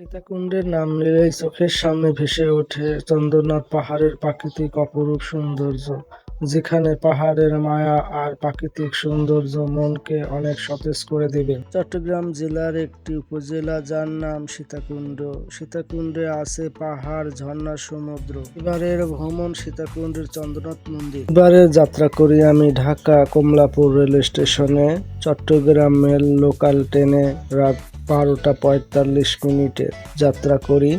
সীতাকুণ্ডের নাম নিলেই চোখের সামনে ভেসে ওঠে চন্দ্রনাথ পাহাড়ের প্রাকৃতিক অপরূপ সৌন্দর্য, যেখানে পাহাড়ের মায়া আর প্রাকৃতিক সৌন্দর্য মনকে অনেক সতেজ করে দেবে। চট্টগ্রাম জেলার একটি উপজেলা যার নাম সীতাকুণ্ড। সীতাকুণ্ডে আছে পাহাড়, ঝর্ণা, সমুদ্র। এবারের ভ্রমণ সীতাকুণ্ডের চন্দ্রনাথ মন্দির। এবারে যাত্রা করি আমি ঢাকা কমলাপুর রেল স্টেশনে চট্টগ্রাম মেল লোকাল ট্রেনে রাত বারোটা পঁয়তাল্লিশ মিনিটে যাত্রা করি।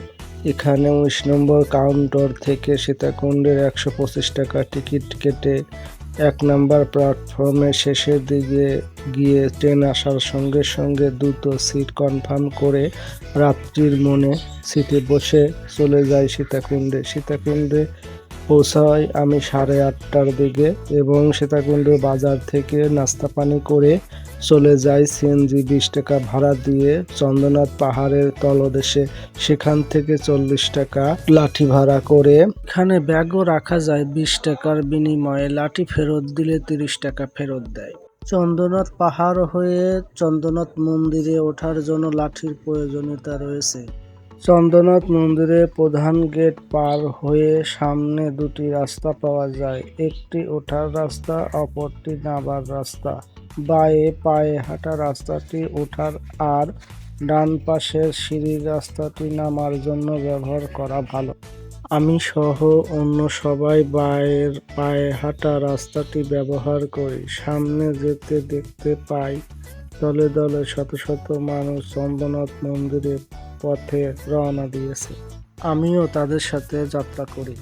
এখানে উনিশ নম্বর কাউন্টার থেকে সীতাকুণ্ডের একশো পঁচিশ টাকা টিকিট কেটে এক নম্বর প্ল্যাটফর্মের শেষের দিকে গিয়ে ট্রেন আসার সঙ্গে সঙ্গে দ্রুত সিট কনফার্ম করে রাত্রির মনে সিটে বসে চলে যাই সীতাকুণ্ডে। সীতাকুণ্ডে পৌঁছাই আমি সাড়ে আটটার দিকে এবং সীতাকুণ্ড বাজার থেকে নাস্তা পানি করে চলে যাই সিএনজি বিশ টাকা ভাড়া দিয়ে চন্দ্রনাথ পাহাড়ের তলদেশে। সেখান থেকে চল্লিশ টাকা লাঠি ভাড়া করে। এখানে ব্যাগও রাখা যায় বিশ টাকার বিনিময়ে। লাঠি ফেরত দিলে তিরিশ টাকা ফেরত দেয়। চন্দ্রনাথ পাহাড় হয়ে চন্দ্রনাথ মন্দিরে ওঠার জন্য লাঠির প্রয়োজনীয়তা রয়েছে। চন্দ্রনাথ মন্দিরের প্রধান গেট পার হয়ে সামনে দুটি রাস্তা পাওয়া যায়। একটি ওঠার রাস্তা, অপরটি নামার রাস্তা। বায়ে পায়ে হাঁটা রাস্তাটি ওঠার আর ডান পাশের সিঁড়ির রাস্তাটি নামার জন্য ব্যবহার করা ভালো। আমি সহ অন্য সবাই বায়ের পায়ে হাঁটা রাস্তাটি ব্যবহার করি। সামনে যেতে দেখতে পাই দলে দলে শত শত মানুষ চন্দ্রনাথ মন্দিরের পথে রওনা দিয়েছে। আমিও তাদের সাথে যাত্রা করি।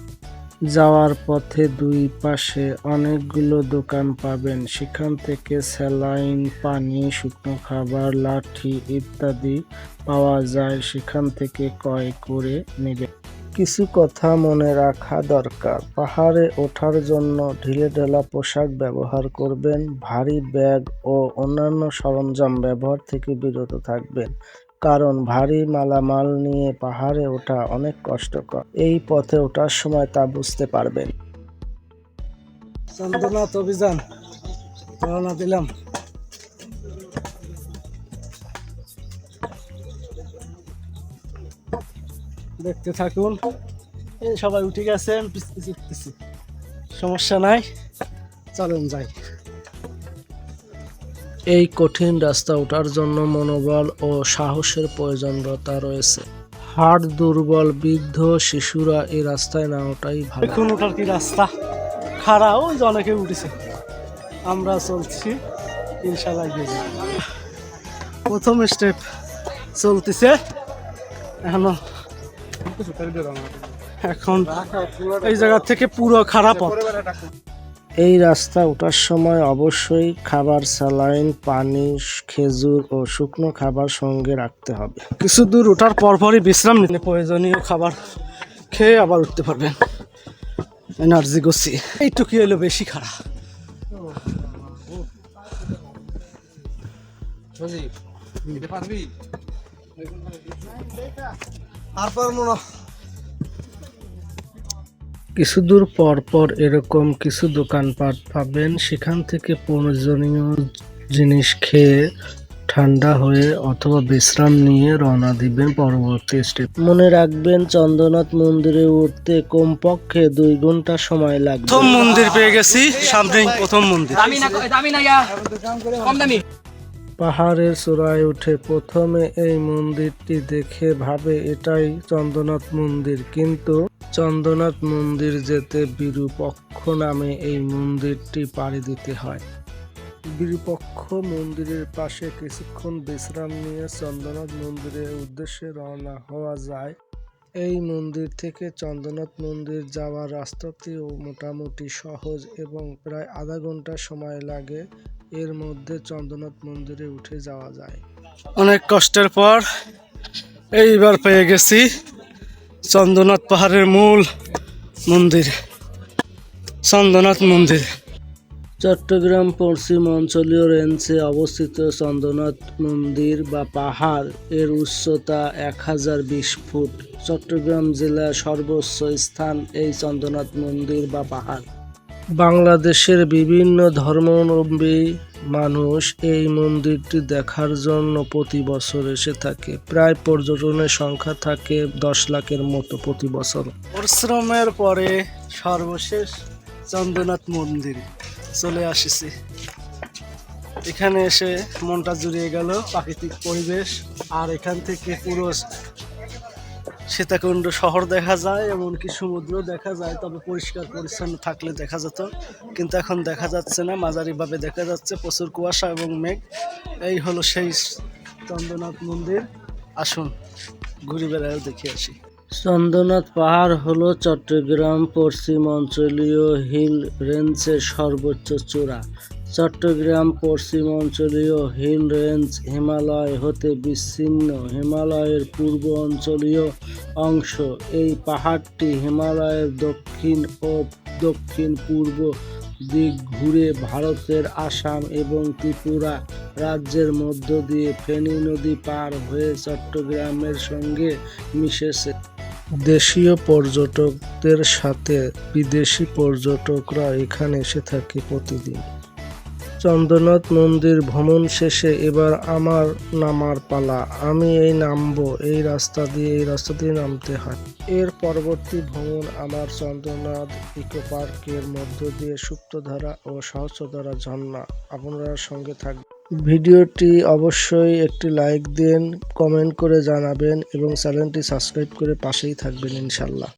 যাওয়ার পথে দুই পাশে অনেকগুলো দোকান পাবেন। সেখান থেকে স্যালাইন, পানি, শুকনো খাবার, লাঠি ইত্যাদি পাওয়া যায়। সেখান থেকে ক্রয় করে নেবে কিছু কথা মনে রাখা দরকার। পাহাড়ে ওঠার জন্য ঢিলেঢালা পোশাক ব্যবহার করবেন, ভারী ব্যাগ ও অন্যান্য সরঞ্জাম ব্যবহার থেকে বিরত থাকবেন। কারণ ভারী মালামাল নিয়ে পাহাড়ে ওঠা অনেক কষ্টকর। এই পথে ওঠার সময় তা বুঝতে পারবেন। চন্দ্রনাথ অভিযান। রওনা দিলাম। দেখতে থাকুন। সবাই উঠে গেছেন সমস্যা নাই। চলেন যাই। এই কঠিন রাস্তা ওঠার জন্য মনোবল ও সাহসের প্রয়োজনীয়তা রয়েছে। হাড় দুর্বল, বৃদ্ধ শিশুরা এই রাস্তায় না ওঠাই ভালো। এখন ওঠার কি রাস্তা? খাড়া, ওই যে অনেকে উঠেছে। আমরা চলছি ইনশাল্লাহ প্রথম স্টেপ চলতেছে। এখনও এখন এই জায়গা থেকে পুরো খারাপ এই রাস্তা ওঠার সময় অবশ্যই খাবার স্যালাইন পানি খেজুর ও শুকনো খাবার সঙ্গে রাখতে হবে। কিছু দূর ওঠার পরপরই বিশ্রাম নিতে প্রয়োজনীয় খাবার খেয়ে আবার উঠতে পারবেন। এনার্জি গছি। এইটুকু এলো বেশি খারাপ। তারপর মনে কিছু দূর পর পর এরকম কিছু দোকানপাট পাবেন। সেখান থেকে প্রয়োজনীয় জিনিস খেয়ে ঠান্ডা হয়ে অথবা বিশ্রাম নিয়ে রওনা দিবেন পরবর্তী স্টেপ মনে রাখবেন চন্দ্রনাথ মন্দিরে উঠতে কমপক্ষে দুই ঘণ্টা সময় লাগবে। প্রথম মন্দির পেয়ে গেছি সামনে প্রথম মন্দির। পাহাড়ের চূড়ায় উঠে প্রথমে এই মন্দিরটি দেখে ভাবে এটাই চন্দ্রনাথ মন্দির। কিন্তু চন্দ্রনাথ মন্দির যেতে বিরূপক্ষ নামে এই মন্দিরটি পাড়ি দিতে হয়। বিরূপক্ষ মন্দিরের পাশে কিছুক্ষণ বিশ্রাম নিয়ে চন্দ্রনাথ মন্দিরের উদ্দেশ্যে রওনা হওয়া যায়। এই মন্দির থেকে চন্দ্রনাথ মন্দির যাওয়ার রাস্তাটিও মোটামুটি সহজ এবং প্রায় আধা ঘণ্টা সময় লাগে এর মধ্যে চন্দ্রনাথ মন্দিরে উঠে যাওয়া যায়। অনেক কষ্টের পর এইবার পেয়ে গেছি। চন্দ্রনাথ পাহাড়ের মূল মন্দির। চন্দ্রনাথ মন্দির। চট্টগ্রাম পশ্চিম অঞ্চলীয় রেঞ্জে অবস্থিত চন্দ্রনাথ মন্দির বা পাহাড়, এর উচ্চতা এক হাজার বিশ ফুট। চট্টগ্রাম জেলার সর্বোচ্চ স্থান এই চন্দ্রনাথ মন্দির বা পাহাড়। বাংলাদেশের বিভিন্ন ধর্মাবলম্বী মানুষ এই মন্দিরটি দেখার জন্য প্রতি বছর এসে থাকে। প্রায় পর্যটনের সংখ্যা থাকে দশ লাখের মতো প্রতি বছর। পরিশ্রমের পরে সর্বশেষ চন্দ্রনাথ মন্দির চলে আসিছি। এখানে এসে মনটা জুড়িয়ে গেল, প্রাকৃতিক পরিবেশ, আর এখান থেকে পুরো সীতাকুণ্ড শহর দেখা যায়, এমনকি সমুদ্র দেখা যায়, তবে পরিষ্কার পরিচ্ছন্ন থাকলে দেখা যেত। কিন্তু এখন দেখা যাচ্ছে না, মাঝারিভাবে দেখা যাচ্ছে, প্রচুর কুয়াশা এবং মেঘ। এই হলো সেই চন্দ্রনাথ মন্দির। আসুন, ঘুরে বেড়ায় দেখে আসি। চন্দ্রনাথ পাহাড় হলো চট্টগ্রাম, পশ্চিম অঞ্চলীয় হিল রেঞ্জের সর্বোচ্চ চূড়া। চট্টগ্রাম, পশ্চিম অঞ্চলীয় হিল রেঞ্জ হিমালয় হতে বিচ্ছিন্ন। হিমালয়ের পূর্ব অঞ্চলীয় অংশ এই পাহাড়টি হিমালয়ের দক্ষিণ ও দক্ষিণ পূর্ব দিক ঘুরে ভারতের আসাম এবং ত্রিপুরা রাজ্যের মধ্য দিয়ে ফেনী নদী পার হয়ে চট্টগ্রামের সঙ্গে মিশেছে। দেশীয় পর্যটকদের সাথে বিদেশি পর্যটকরা এখানে এসে থাকে প্রতিদিন। চন্দ্রনাথ মন্দির ভ্রমণ শেষে এবার আমার নামার পালা। আমি এই নামবো, এই রাস্তা দিয়ে, এই রাস্তা দিয়ে নামতে হয়। এর পরবর্তী ভ্রমণ আমার চন্দ্রনাথ ইকো পার্কের মধ্য দিয়ে সুপ্তধারা ও সহস্রধারা ঝর্ণা। আপনারা সঙ্গে থাকবেন ভিডিওটি অবশ্যই একটি লাইক দিন, কমেন্ট করে জানাবেন এবং চ্যানেলটি সাবস্ক্রাইব করে পাশেই থাকবেন ইনশাল্লাহ।